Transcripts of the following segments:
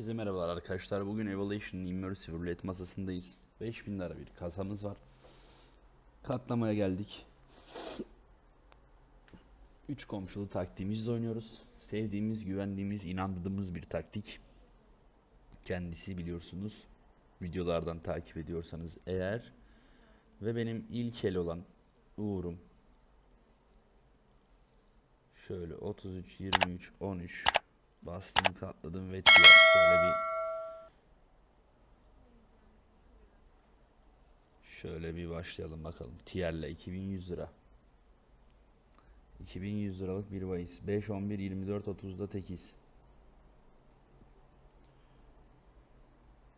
Herkese merhabalar arkadaşlar. Bugün Evolution Immersive Roulette masasındayız. 5000 lira bir kasamız var. Katlamaya geldik. 3 komşulu taktiğimizle oynuyoruz. Sevdiğimiz, güvendiğimiz, inandığımız bir taktik. Kendisi biliyorsunuz. Videolardan takip ediyorsanız eğer. Ve benim ilk el olan Uğur'um. Şöyle 33, 23, 13 bastım katladım ve tiyer. Şöyle bir Şöyle bir başlayalım bakalım. Tier'le 2100 lira. 2100 liralık bir bahis. 5, 11, 24, 30'da tekiz.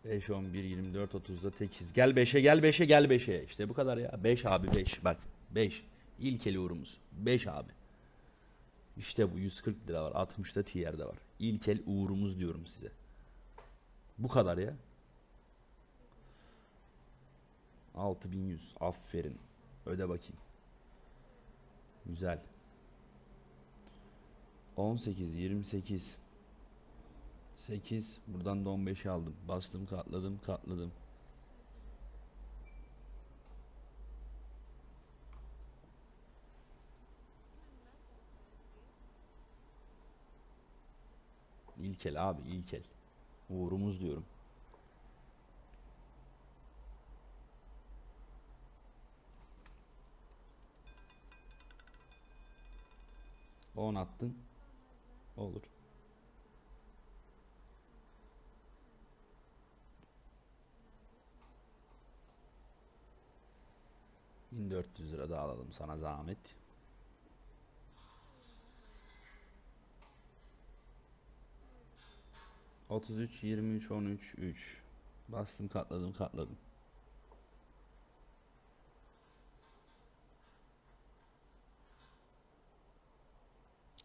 5, 11, 24, 30'da tekiz. Gel 5'e gel 5'e gel 5'e. İşte bu kadar ya. 5 abi 5. Bak 5. İlkeli uğrumuz. 5 abi. İşte bu 140 lira var. 60'da tier'de var. İlkel uğrumuz diyorum size. Bu kadar ya. 6100. Aferin. Öde bakayım. Güzel. 18, 28. 8. Buradan da 15'i aldım. Bastım, katladım, katladım. İlkel abi, ilkel. Uğrumuz diyorum. On attın. Olur. Bin dört yüz lira daha alalım sana zahmet. Otuz üç, yirmi üç, on üç, üç. Bastım katladım katladım.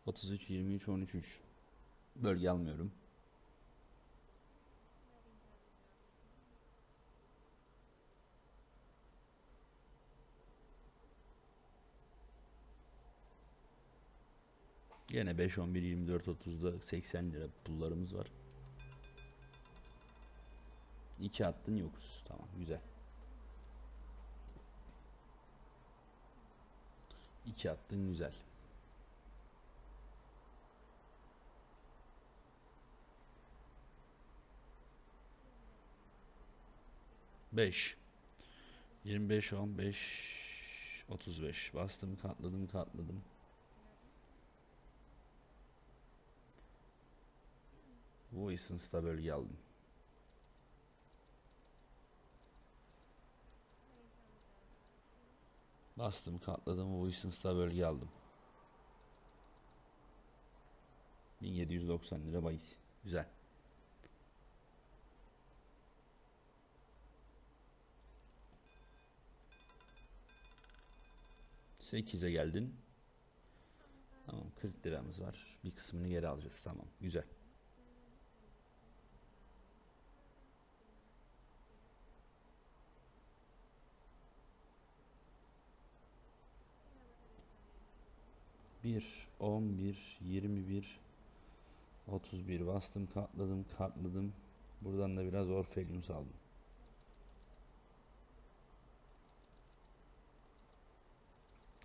Otuz üç, yirmi üç, on üç, üç. Bölge almıyorum. Yine 5, 11, 24, 30'da 80 lira pullarımız var. 2 attın yokuz. Tamam güzel. 2 attın güzel. Beş. 25, 15, 35. Bastım, katladım, katladım. Voicence'da bölge aldım. Bastım, katladım, Voicence'da bölge aldım. 1790 lira bahis. Güzel. Sekize geldin. Tamam 40 liramız var. Bir kısmını geri alacağız. Tamam güzel. Bir, on bir, yirmi bir, otuz bir bastım, katladım, katladım. Buradan da biraz Orfelius aldım.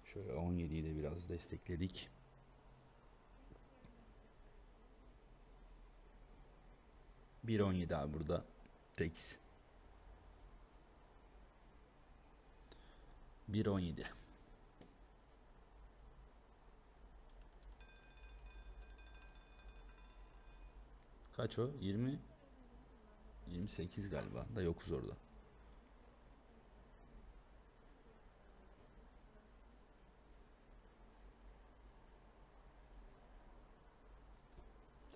Şöyle 17'yi de biraz destekledik. Bir 17 abi burada. 8. 1 Kaç o? 20 28 galiba. Da yokuz orada.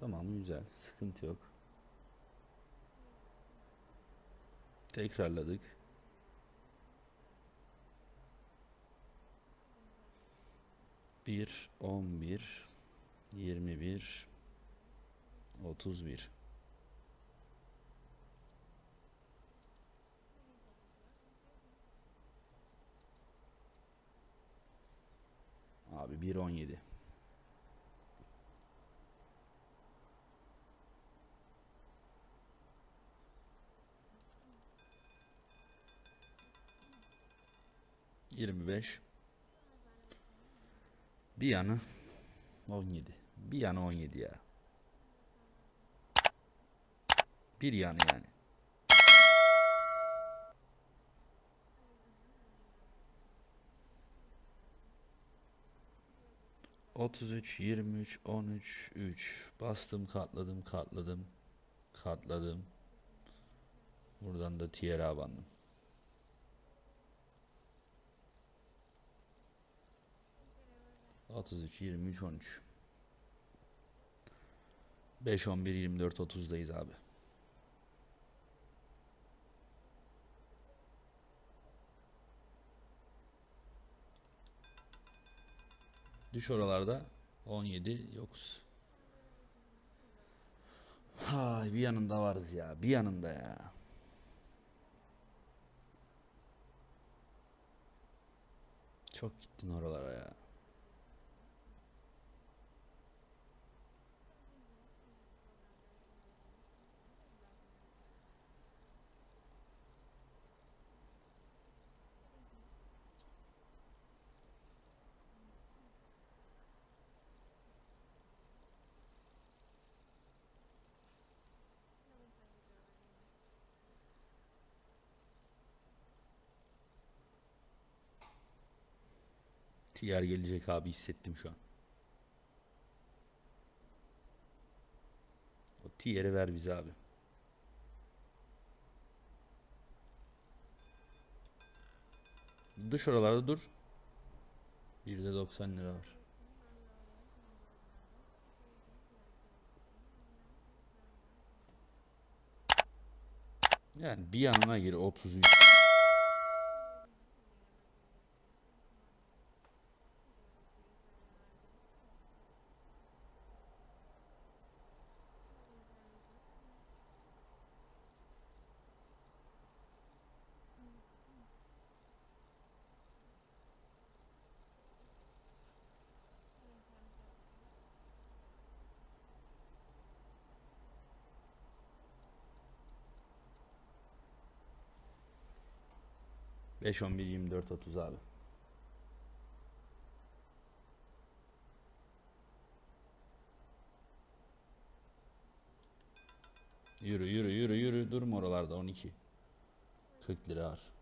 Tamam güzel. Sıkıntı yok. Tekrarladık. Bir, on bir, yirmi bir, 31 Abi 1.17 25 Bir yanı 17 Bir yanı 17 ya. Bir yanı yani Otuz üç, yirmi üç, on üç, üç. Bastım, katladım, katladım, katladım. Buradan da tier'a bandım. 33, 23, 13. 5, 11, 24, 30'dayız abi. Düş oralarda 17 yokuz. Hay bir yanında varız ya. Bir yanında ya. Çok gittin oralara ya. Tiyer gelecek abi hissettim şu an. O tiyeri ver bize abi. Düş oralarda dur. Bir de 90 lira var. Yani bir yanına gir 33. Beş, on bir, yirmi dört, otuz abi. Yürü yürü yürü yürü durma oralarda 12. 40 lira var.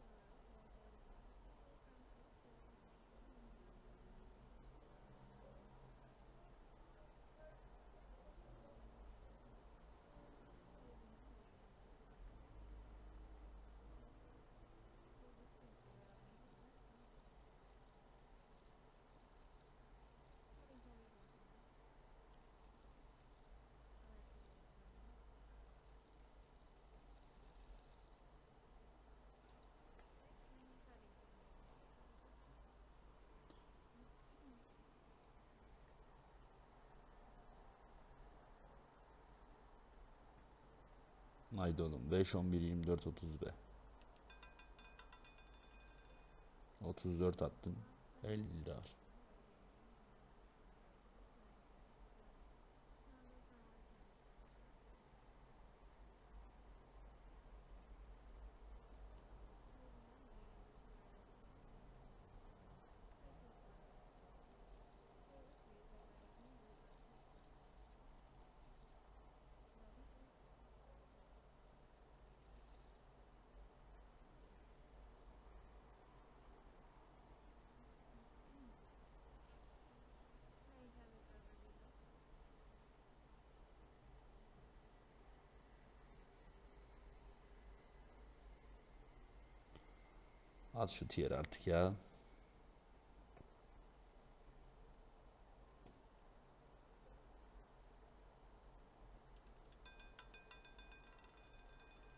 Haydi oğlum 5 11 24 30 be. 34 attın. 50 lira. At şu tiyer artık ya.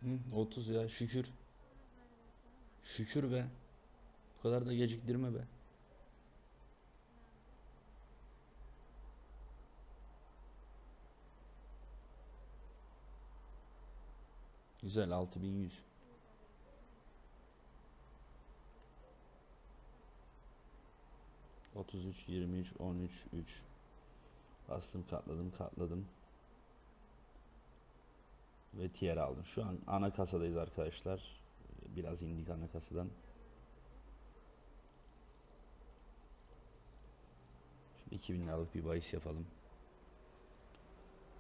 Hı, 30 ya şükür. Şükür be. Bu kadar da geciktirme be. Güzel 6100. 33, 23, 13, 3. Bastım katladım katladım. Ve tier aldım. Şu an ana kasadayız arkadaşlar. Biraz indik ana kasadan. Şimdi 2000 liralık bir bahis yapalım.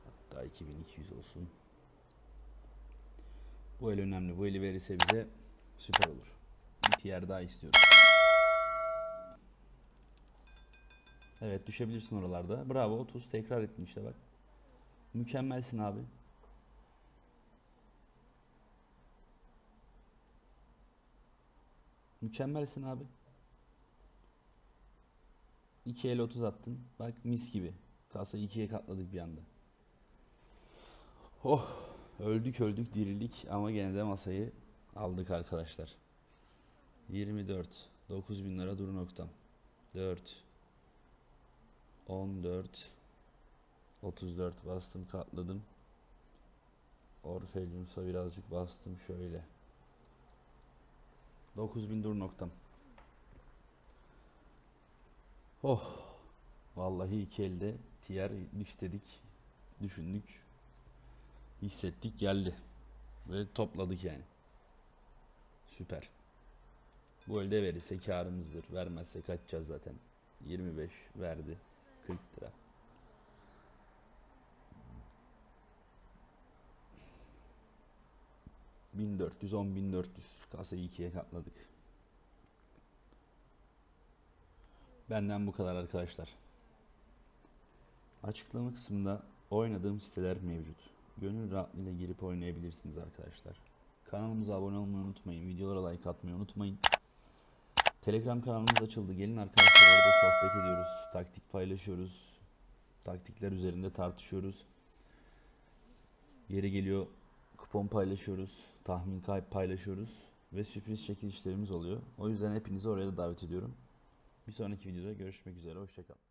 Hatta 2200 olsun. Bu el önemli. Bu eli verirse bize süper olur. Bir tier daha istiyoruz. Evet düşebilirsin oralarda. Bravo 30 tekrar ettin işte bak. Mükemmelsin abi. Mükemmelsin abi. 2 el 30 attın. Bak mis gibi. Kasayı ikiye katladık bir anda. Oh öldük öldük dirildik ama gene de masayı aldık arkadaşlar. 24 9000 lira dur noktam. 4 14 34 bastım katladım. Orfeliums'a birazcık bastım şöyle. 9000 dur noktam. Oh. Vallahi iki elde tiyer istedik, düşündük, hissettik geldi. Böyle topladık yani. Süper. Bu elde verirse karımızdır. Vermezse kaçacağız zaten. 25 verdi. 40 lira. ...1410 1400 kasayı ikiye katladık. Benden bu kadar arkadaşlar. Açıklama kısmında oynadığım siteler mevcut. Gönül rahatlığıyla girip oynayabilirsiniz arkadaşlar. Kanalımıza abone olmayı unutmayın. Videolara like atmayı unutmayın. Telegram kanalımız açıldı. Gelin arkadaşlar orada sohbet ediyoruz. Taktik paylaşıyoruz. Taktikler üzerinde tartışıyoruz. Yeri geliyor kupon paylaşıyoruz. Tahmin kayıp paylaşıyoruz. Ve sürpriz çekilişlerimiz oluyor. O yüzden hepinizi oraya da davet ediyorum. Bir sonraki videoda görüşmek üzere. Hoşçakalın.